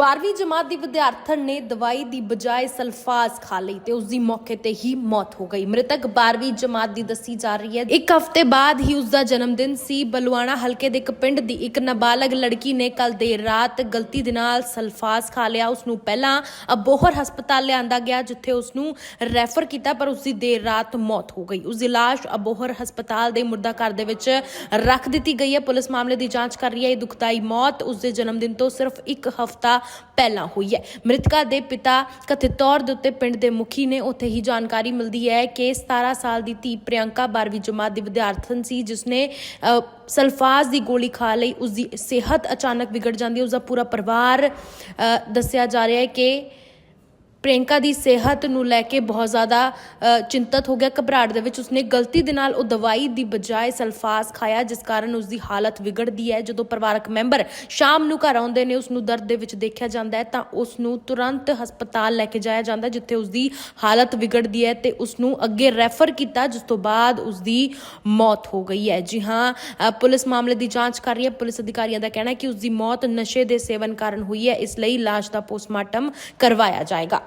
12ਵੀਂ ਜਮਾਤ ਦੀ ਵਿਦਿਆਰਥਣ ਨੇ ਦਵਾਈ ਦੀ ਬਜਾਏ ਸਲਫਾਜ਼ ਖਾ ਲਈ ਤੇ ਉਸ ਦੀ ਮੌਕੇ ਤੇ ਹੀ ਮੌਤ ਹੋ ਗਈ। ਮ੍ਰਿਤਕ 12ਵੀਂ ਜਮਾਤ ਦੀ ਦੱਸੀ ਜਾ ਰਹੀ ਹੈ। ਇੱਕ ਹਫ਼ਤੇ ਬਾਅਦ ਹੀ ਉਸ ਦਾ ਜਨਮ ਦਿਨ ਸੀ। ਬਲਵਾਣਾ ਹਲਕੇ ਦੇ ਇੱਕ ਪਿੰਡ ਦੀ ਇੱਕ ਨਾਬਾਲਗ ਲੜਕੀ ਨੇ ਕੱਲ ਦੇਰ ਰਾਤ ਗਲਤੀ ਦੇ ਨਾਲ ਸਲਫਾਜ਼ ਖਾ ਲਿਆ। ਉਸ ਨੂੰ ਪਹਿਲਾਂ ਅਬੋਹਰ ਹਸਪਤਾਲ ਲਿਆਂਦਾ ਗਿਆ, ਜਿੱਥੇ ਉਸ ਨੂੰ ਰੈਫਰ ਕੀਤਾ, ਪਰ ਉਸ ਦੀ ਦੇਰ ਰਾਤ ਮੌਤ ਹੋ ਗਈ। ਉਸ ਦੀ ਲਾਸ਼ ਅਬੋਹਰ ਹਸਪਤਾਲ ਦੇ ਮੁਰਦਾ ਘਰ ਦੇ ਵਿੱਚ ਰੱਖ ਦਿੱਤੀ ਗਈ ਹੈ। ਪੁਲਿਸ ਮਾਮਲੇ ਦੀ ਜਾਂਚ ਕਰ ਰਹੀ ਹੈ। ਇਹ ਦੁਖਦਾਈ ਮੌਤ ਉਸ ਦੇ ਜਨਮ ਦਿਨ ਤੋਂ ਸਿਰਫ ਇੱਕ ਹਫ਼ਤਾ ਪਹਿਲਾਂ ਹੋਈ ਹੈ। ਮ੍ਰਿਤਕਾ ਦੇ ਪਿਤਾ ਕਥਿਤ ਤੌਰ ਦੇ ਉੱਤੇ ਪਿੰਡ ਦੇ ਮੁਖੀ ਨੇ ਉੱਥੇ ਹੀ ਜਾਣਕਾਰੀ ਮਿਲਦੀ ਹੈ ਕਿ 17 ਸਾਲ ਦੀ ਧੀ ਪ੍ਰਿਯੰਕਾ 12ਵੀਂ ਜਮਾਤ ਦੀ ਵਿਦਿਆਰਥਣ ਸੀ ਜਿਸ ਨੇ ਸਲਫਾਜ਼ ਦੀ ਗੋਲੀ ਖਾ ਲਈ ਉਸ ਦੀ ਸਿਹਤ ਅਚਾਨਕ ਵਿਗੜ ਜਾਂਦੀ ਹੈ ਉਸ ਦਾ ਪੂਰਾ ਪਰਿਵਾਰ ਦੱਸਿਆ ਜਾ ਰਿਹਾ ਹੈ ਕਿ ਪ੍ਰਿਯੰਕਾ ਦੀ ਸਿਹਤ ਨੂੰ ਲੈ ਕੇ ਬਹੁਤ ਜ਼ਿਆਦਾ ਚਿੰਤਤ ਹੋ ਗਿਆ। ਘਬਰਾਹਟ ਦੇ ਵਿੱਚ ਉਸਨੇ ਗਲਤੀ ਦੇ ਨਾਲ ਉਹ ਦਵਾਈ ਦੀ ਬਜਾਏ ਸਲਫਾਸ ਖਾਇਆ, ਜਿਸ ਕਾਰਨ ਉਸ ਦੀ ਹਾਲਤ ਵਿਗੜਦੀ ਹੈ। ਜਦੋਂ ਪਰਿਵਾਰਕ ਮੈਂਬਰ ਸ਼ਾਮ ਨੂੰ ਘਰ ਆਉਂਦੇ ਨੇ ਉਸ ਨੂੰ ਦਰਦ ਦੇ ਵਿੱਚ ਦੇਖਿਆ ਜਾਂਦਾ ਹੈ, ਤਾਂ ਉਸ ਨੂੰ ਤੁਰੰਤ ਹਸਪਤਾਲ ਲੈ ਕੇ ਜਾਇਆ ਜਾਂਦਾ, ਜਿੱਥੇ ਉਸ ਦੀ ਹਾਲਤ ਵਿਗੜਦੀ ਹੈ ਤੇ ਉਸ ਨੂੰ ਅੱਗੇ ਰੈਫਰ ਕੀਤਾ, ਜਿਸ ਤੋਂ ਬਾਅਦ ਉਸ ਦੀ ਮੌਤ ਹੋ ਗਈ ਹੈ। ਜੀ ਹਾਂ ਪੁਲਿਸ ਮਾਮਲੇ ਦੀ ਜਾਂਚ ਕਰ ਰਹੀ ਹੈ। ਪੁਲਿਸ ਅਧਿਕਾਰੀਆਂ ਦਾ ਕਹਿਣਾ ਹੈ ਕਿ ਉਸ ਦੀ ਮੌਤ ਨਸ਼ੇ ਦੇ ਸੇਵਨ ਕਾਰਨ ਹੋਈ ਹੈ। ਇਸ ਲਈ ਲਾਸ਼ ਦਾ ਪੋਸਟਮਾਰਟਮ ਕਰਵਾਇਆ ਜਾਏਗਾ।